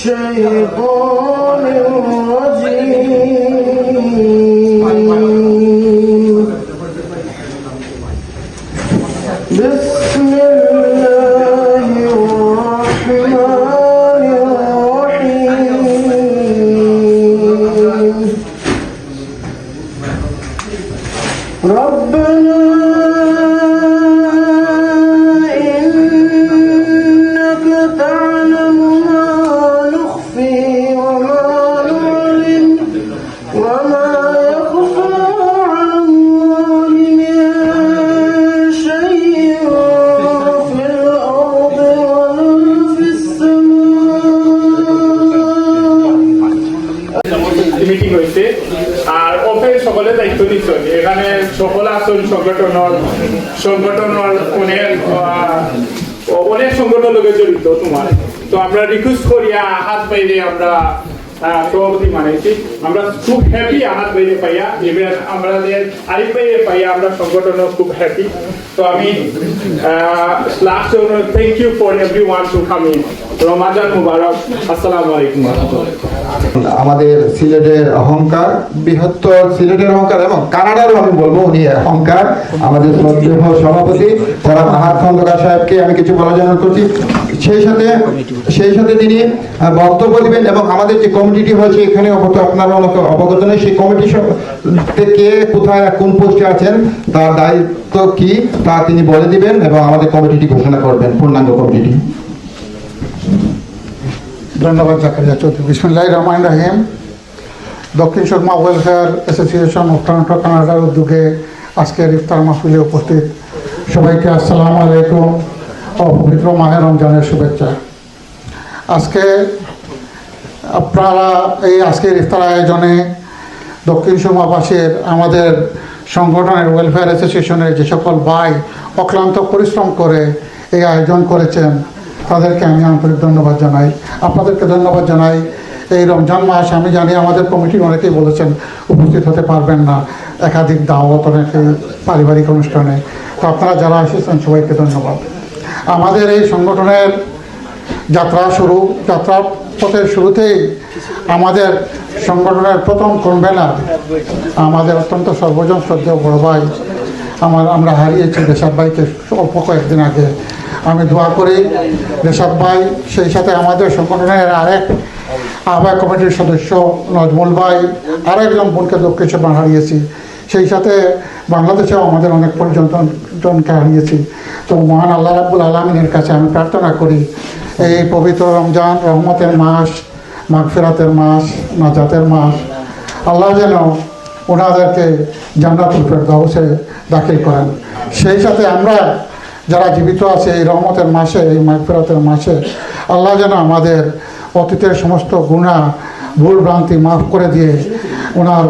الشيطان الرجيم. بسم الله الرحمن الرحيم. ربنا সকলে দায়িত্ব নিচ্ছেন এখানে সকল আসন সংগঠনের সংগঠনের অনেক অনেক সংগঠন লোকে জড়িত তোমার। তো আমরা রিকোয়েস্ট করিয়া হাত বাইরে আমরা সভাপতি মানাইছি আমরা খুব হ্যাপি পাইয়া আমাদের আরিফ পাইয়া আমরা সংগঠনও খুব হ্যাপি তো আমি last thank you for everyone to come in Ramadan Mubarak. আলাইকুম। আমাদের সিলেটের অহংকার, বৃহত্তর সিলেটের অহংকার এবং কানাডারও আমি বলব, উনি অহংকার। আমাদের সভাপতি, যারা মাহাত খন্দকার সাহেবকে আমি কিছু বলা জানার করছি। সেই সাথে সেই সাথে তিনি বক্তব্য দিবেন এবং আমাদের যে কমিটিটি হয়েছে, এখানে অবশ্য আপনারা অনেক অবগত নেই। সেই কমিটি কে কোথায় কোন পোস্টে আছেন, তার দায়িত্ব কি, তা তিনি বলে দিবেন এবং আমাদের কমিটিটি ঘোষণা করবেন, পূর্ণাঙ্গ কমিটিটি। ধন্যবাদ, জাকারিয়া চৌধুরী। বিসমুল্লাহ রহমান রাহিম। Dakshin Surma welfare association of Toronto কানাডার উদ্যোগে আজকের ইফতার মাহফিলে উপস্থিত সবাইকে আসসালামু আলাইকুম। ও পবিত্র মাহে রমজানের শুভেচ্ছা। আজকে আপনারা এই আজকের ইফতার আয়োজনে দক্ষিণ সুরমাবাসীর আমাদের সংগঠনের ওয়েলফেয়ার অ্যাসোসিয়েশনের যে সকল ভাই অক্লান্ত পরিশ্রম করে এই আয়োজন করেছেন, তাদেরকে আমি আন্তরিক ধন্যবাদ জানাই। আপনাদেরকে ধন্যবাদ জানাই। এই রমজান মাস, আমি জানি আমাদের কমিটির অনেকেই বলেছেন, উপস্থিত হতে পারবেন না একাধিক দাওয়াত অনেকে পারিবারিক অনুষ্ঠানে। তো আপনারা যারা এসেছেন, সবাইকে ধন্যবাদ। আমাদের এই সংগঠনের যাত্রা শুরু, যাত্রা পথের শুরুতেই আমাদের সংগঠনের প্রথম কনভেনার, আমাদের অত্যন্ত সর্বজন শ্রদ্ধেয় বড় ভাই, আমার, আমরা হারিয়েছি রেশাদ ভাইকে অল্প কয়েকদিন আগে। আমি দোয়া করি রেশাদ ভাই, সেই সাথে আমাদের সংগঠনের আরেক আহ্বায়ক কমিটির সদস্য নজমুল ভাই, আরেকজন বোনকে দক্ষিণ হারিয়েছি। সেই সাথে বাংলাদেশেও আমাদের অনেক পর্যটনকে হারিয়েছি। তো মহান আল্লাহ রাব্বুল আলমিনের কাছে আমি প্রার্থনা করি, এই পবিত্র রমজান রহমতের মাস, মাগফিরাতের মাস, নাজাতের মাস, আল্লাহ যেন ওনাদেরকে জান্নাতুল ফেরদাউসে দাখিল করেন। সেই সাথে আমরা যারা জীবিত আছে এই রহমতের মাসে, এই মাগফিরাতের মাসে, আল্লাহ যেন আমাদের অতীতের সমস্ত গুণা ভুল ভ্রান্তি মাফ করে দিয়ে ওনার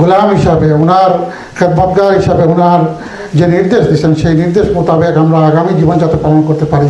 গোলাম হিসাবে, ওনার খেদমতগার হিসাবে, ওনার যে নির্দেশ দিচ্ছেন সেই নির্দেশ মোতাবেক আমরা আগামী জীবন যাতে পালন করতে পারি।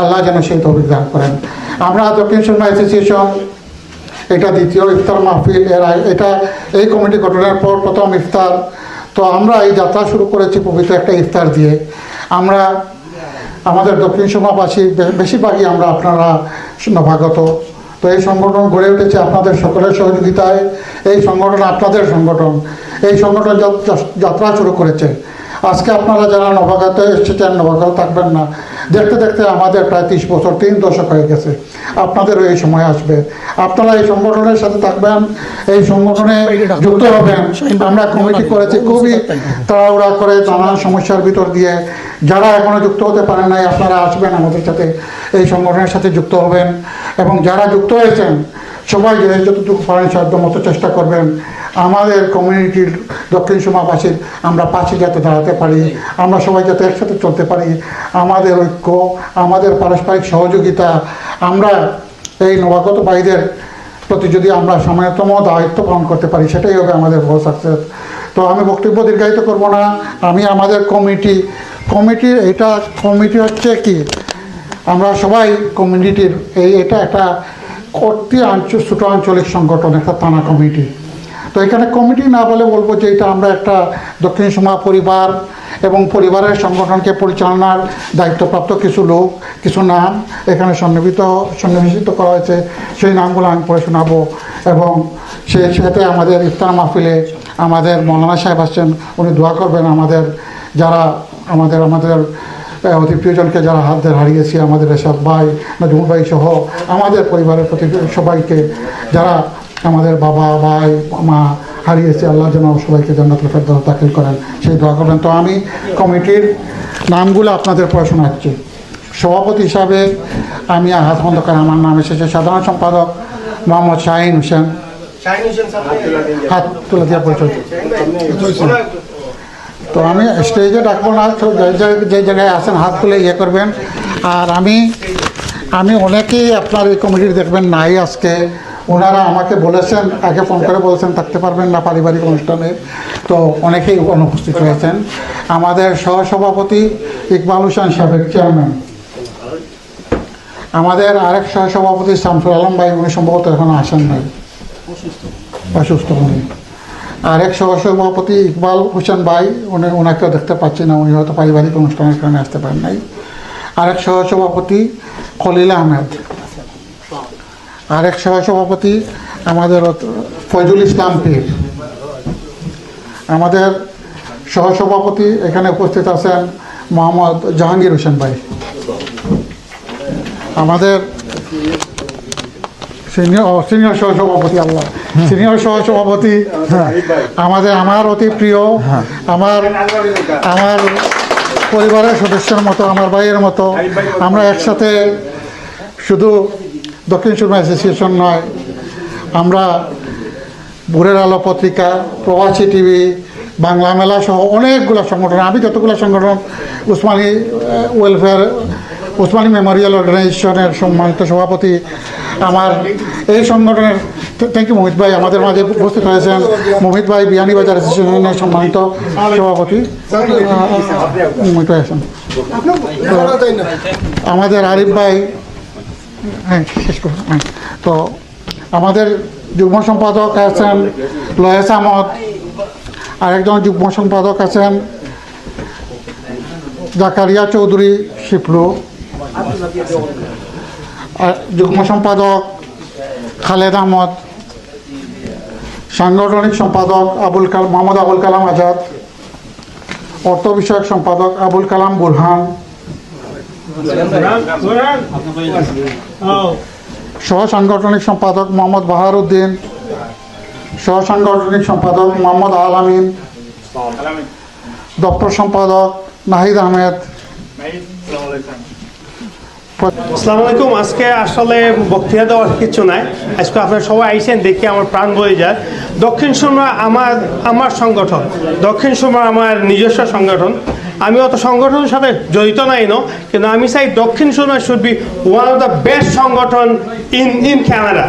আল্লাহ যেন সেই তৌফিক দান করেন। আমরা দক্ষিণ শর্মা অ্যাসোসিয়েশন এটা দ্বিতীয় ইফতার মাহফিল, এর এটা, এই কমিটি গঠনের পর প্রথম ইফতার। তো আমরা এই যাত্রা শুরু করেছি পবিত্র একটা ইফতার দিয়ে। আমরা, আমাদের দক্ষিণ সীমাবাসী বেশিরভাগই আমরা আপনারা নবাগত তো এই সংগঠন গড়ে উঠেছে আপনাদের সকলের সহযোগিতায়। এই সংগঠন আপনাদের সংগঠন। এই সংগঠন যাত্রা শুরু করেছে। আজকে আপনারা যারা নবাগত এসেছেন নবাগত থাকবেন না, দেখতে দেখতে আমাদের প্রায় তিরিশ বছর, তিন দশক হয়ে গেছে। আপনাদেরও এই সময় আসবে। আপনারা এই সংগঠনের সাথে থাকবেন, এই সংগঠনে যুক্ত হবেন। আমরা কমিটি করেছি খুবই তাড়াহুড়া করে নানান সমস্যার ভিতর দিয়ে। যারা এখনও যুক্ত হতে পারেন নাই, আপনারা আসবেন আমাদের সাথে, এই সংগঠনের সাথে যুক্ত হবেন। এবং যারা যুক্ত হয়েছেন, সবাই যতটুকু পারেন সাধ্য মতো চেষ্টা করবেন। আমাদের কমিউনিটির দক্ষিণ সীমাবাসীর আমরা পাশে যাতে দাঁড়াতে পারি আমরা সবাই যাতে একসাথে চলতে পারি আমাদের ঐক্য আমাদের পারস্পরিক সহযোগিতা আমরা এই নবাগত ভাইদের প্রতি যদি আমরা সামান্যতম দায়িত্ব পালন করতে পারি সেটাই হবে আমাদের বড় সাকসেস তো আমি বক্তব্য দীর্ঘায়িত করব না আমি আমাদের কমিটি কমিটির এটা কমিটি হচ্ছে কি? আমরা সবাই কমিউনিটির এই এটা একটা অতি আঞ্চল ছোটো আঞ্চলিক সংগঠন একটা থানা কমিটি তো এখানে কমিটি না বলে বলব যে এটা আমরা একটা দক্ষিণ সীমা পরিবার এবং পরিবারের সংগঠনকে পরিচালনার দায়িত্বপ্রাপ্ত কিছু লোক, কিছু নাম এখানে সন্নিবিত, সন্নিবেশিত করা হয়েছে। সেই নামগুলো আমি পড়ে শোনাবো এবং সেই সাথে আমাদের ইফতার মাহফিলে আমাদের মৌলানা সাহেব আসছেন, উনি দোয়া করবেন আমাদের যারা আমাদের আমাদের অতি প্রিয়জনকে যারা হাত ধরে হারিয়েছি, আমাদের এসব ভাই, নাজমুল ভাই সহ আমাদের পরিবারের প্রতি সবাইকে যারা আমাদের বাবা ভাই মা হারিয়েছে। আল্লাহ যেন সবাইকে জান্নাতুল ফেরদাউস দাখিল করেন। সেই দোয়া করবেন। তো আমি কমিটির নামগুলো আপনাদের পড়ে শোনাচ্ছি। সভাপতি হিসাবে আমি হাত খন্দকার আমার নাম এসেছে সাধারণ সম্পাদক মোহাম্মদ শাহিন হোসেন। হাত তুলে দিয়ে পরিচয় তো আমি স্টেজে ডাকবো না। তো যে যে- যে জায়গায় আছেন হাত তুলে ইয়ে করবেন। আর আমি আমি অনেকেই আপনার এই কমিটির দেখবেন নাই আজকে। ওনারা আমাকে বলেছেন, আগে ফোন করে বলেছেন, থাকতে পারবেন না পারিবারিক অনুষ্ঠানে। তো অনেকেই অনুপস্থিত হয়েছেন। আমাদের সহসভাপতি ইকবাল হোসেন সাবেক চেয়ারম্যান আমাদের আরেক সহসভাপতি শামসুল আলম ভাই, উনি সম্ভবত এখন আসেন নাই। অসুস্থ উনি। আরেক সহসভাপতি ইকবাল হোসেন ভাই, উনি ওনাকেও দেখতে পাচ্ছি না, উনি হয়তো পারিবারিক অনুষ্ঠানের কারণে আসতে পারেন নাই। আরেক সহসভাপতি খলিল আহমেদ। আরেক সহসভাপতি আমাদের ফয়জুল ইসলাম পীর। আমাদের সহসভাপতি এখানে উপস্থিত আছেন মোহাম্মদ জাহাঙ্গীর হোসেন ভাই। আমাদের সিনিয়র সিনিয়র সহসভাপতি আল্লাহ। সিনিয়র সহসভাপতি হ্যাঁ, আমাদের আমার অতি প্রিয় আমার আমার পরিবারের সদস্যের মতো আমার ভাইয়ের মতো আমরা একসাথে শুধু দক্ষিণ সুরমা অ্যাসোসিয়েশন নয়। আমরা ভোরের আলো পত্রিকা প্রবাসী টিভি বাংলা মেলা সহ অনেকগুলো সংগঠন আমি যতগুলো সংগঠন উসমানী ওয়েলফেয়ার উসমানী মেমোরিয়াল অর্গানাইজেশনের সম্মানিত সভাপতি আমার এই সংগঠনের থ্যাংক ইউ মোহিত ভাই আমাদের মাঝে উপস্থিত হয়েছেন মোহিত ভাই বিয়ানীবাজার অ্যাসোসিয়েশনের সম্মানিত সভাপতি। মোহিত ভাই আছেন আমাদের আরিফ ভাই হ্যাঁ শেষ করুন হ্যাঁ। তো আমাদের যুগ্ম সম্পাদক আছেন লয়েস আহমদ আরেকজন যুগ্ম সম্পাদক আছেন জাকারিয়া চৌধুরী শিপলু। যুগ্ম সম্পাদক খালেদ আহমদ। সাংগঠনিক সম্পাদক আবুল কালাম মোহাম্মদ আবুল কালাম আজাদ। অর্থ বিষয়ক সম্পাদক আবুল কালাম বুরহান। সহ সাংগঠনিক সম্পাদক মোহাম্মদ বাহার উদ্দিন সহ সাংগঠনিক সম্পাদক মোহাম্মদ আল আমিন দপ্তর সম্পাদক নাহিদ আহমেদ। আসসালামু আলাইকুম। আজকে আসলে বক্তৃতা দেওয়ার কিছু নাই। আজকে আপনারা সবাই আইসেন, দেখে আমার প্রাণ বয়ে যায়। দক্ষিণ সুরমা আমার আমার সংগঠন। দক্ষিণ সুরমা আমার নিজস্ব সংগঠন। আমি অত সংগঠনের সাথে জড়িত নাই ন কিন্তু আমি চাই Dakshin Surma should be one of the best সংগঠন ইন ইন ক্যানাডা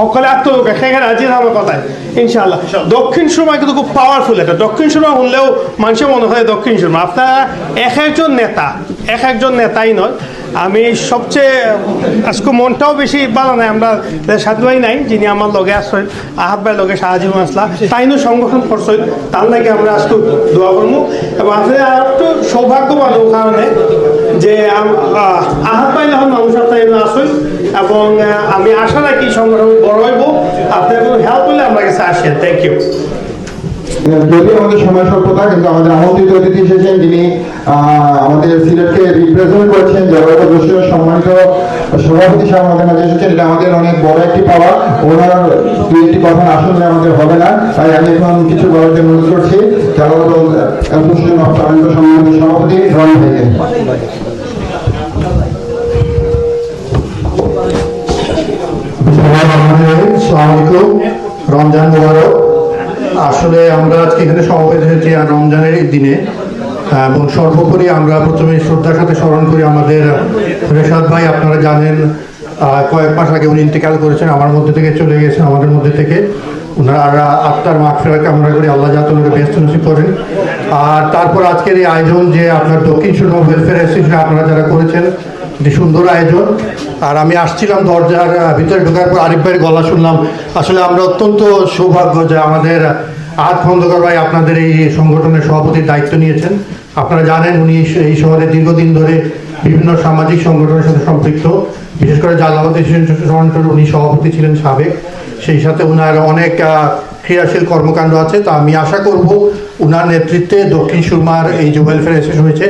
সকলে আত্মলোকে সেখানে আজি আমার কথায়। ইনশাল্লাহ দক্ষিণ সুরমা কিন্তু খুব পাওয়ারফুল এটা। দক্ষিণ সুরমা শুনলেও মানুষের মনে হয় দক্ষিণ সুরমা আপনারা এক একজন নেতা এক একজন নেতাই নয়। আমি সবচেয়ে, আজকে মনটাও বেশি ভালো নাই, আমরা সাধু ভাই নাই, যিনি আমার লগে আসছেন আহাত ভাই লগে জীবন আসলা তাইনো সংগঠন করছেন, তার লাগে আমরা আজকে দোয়া করব। এবং আপনি আর একটু সৌভাগ্যবান কারণে যে আহাত ভাই যখন মানুষ তাই আসেন এবং আমি আশা রাখি সংগঠন বড় হইব, আপনার কোনো হেল্প হলে আমার কাছে আসেন। থ্যাংক ইউ যদি আমাদের সময় স্বল্পতা কিন্তু আমাদের আমন্ত্রিত অতিথি এসেছেন, যিনি আমাদের সিলেটকে রিপ্রেজেন্ট করছেন বসুর সম্মানিত সভাপতি সাহেব আমাদের মাঝে এসেছেন। এটা আমাদের অনেক বড় একটি পাওয়া। ওনার না আমাদের হবে না। তাই আমি এখন কিছু বলার জন্য অনুরোধ করছি। অ্যাসোসিয়েশন অফ সম্মানিত সভাপতি ভাইকে। রমজান আসলে আমরা আজকে এখানে সমবেত হয়েছি আর রমজানের দিনে এবং সর্বোপরি আমরা প্রথমে শ্রদ্ধার সাথে স্মরণ করি আমাদের রেশাদ ভাই, আপনারা জানেন কয়েক মাস আগে উনি ইন্তেকাল করেছেন, আমার মধ্যে থেকে চলে গেছেন আমাদের মধ্যে থেকে। ওনারা আত্মার মাঠ ফেরা কামনা করি, আল্লাহ যাতে ওনাকে ব্যস্ত করেন। আর তারপর আজকের এই আয়োজন যে আপনার দক্ষিণ সুরমা ওয়েলফেয়ার অ্যাসোসিয়েশন আপনারা যারা করেছেন, যে সুন্দর আয়োজন। আর আমি আসছিলাম দরজার ভিতরে ঢোকার পর আরিফ ভাইয়ের গলা শুনলাম। আসলে আমরা অত্যন্ত সৌভাগ্য যে আমাদের আহাত খন্দকার ভাই আপনাদের এই সংগঠনের সভাপতির দায়িত্ব নিয়েছেন। আপনারা জানেন উনি এই শহরে দীর্ঘদিন ধরে বিভিন্ন সামাজিক সংগঠনের সাথে সম্পৃক্ত। বিশেষ করে জালাবাদ উনি সভাপতি ছিলেন সাবেক। সেই সাথে উনার অনেক ক্রিয়াশীল কর্মকাণ্ড আছে। তা আমি আশা করব উনার নেতৃত্বে দক্ষিণ সুরমার এই যে ওয়েলফেয়ার অ্যাসোসিয়েশন হয়েছে।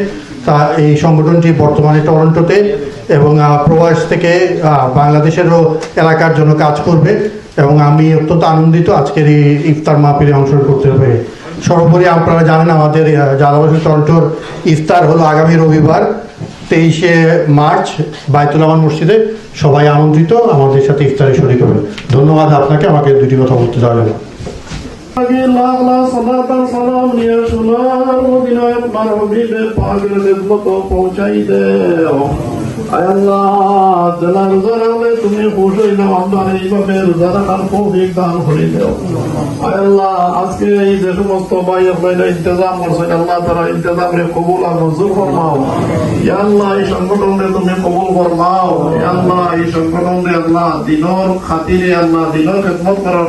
তা এই সংগঠনটি বর্তমানে টরন্টোতে এবং প্রবাস থেকে বাংলাদেশেরও এলাকার জন্য কাজ করবে এবং আমি অত্যন্ত আনন্দিত আজকের এই ইফতার মাহফিলে অংশগ্রহণ করতে পেরে সর্বোপরি আপনারা জানেন আমাদের জালাবাসী টরন্টোর ইফতার হলো আগামী রবিবার, তেইশে মার্চ বায়তুল আমান মসজিদে। সবাই আমন্ত্রিত আমাদের সাথে ইফতারে শরীর করবেন ধন্যবাদ আপনাকে, আমাকে দুটি কথা বলতে দেওয়ার জন্য আপনার হবিবের পাকের খেদমত পৌঁছাই দেও আল্লাহ তুমি হয়ে যাও আমরা এইভাবে রোজা রাখার তৌফিক দান করে দেও আল্লাহ আজকে এই যে সমস্ত ভাই আপনারা ইন্তজাম করছেন আল্লাহ তারা ইন্তজামে কবুল আর মঞ্জুর ফরমাও আল্লাহ এই সংগঠনে তুমি কবুল ফরমাও আল্লাহ এই সংগঠনে আল্লাহ দিনর খাতিরে আল্লাহ দিনর খেদমত করার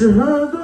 encerrando.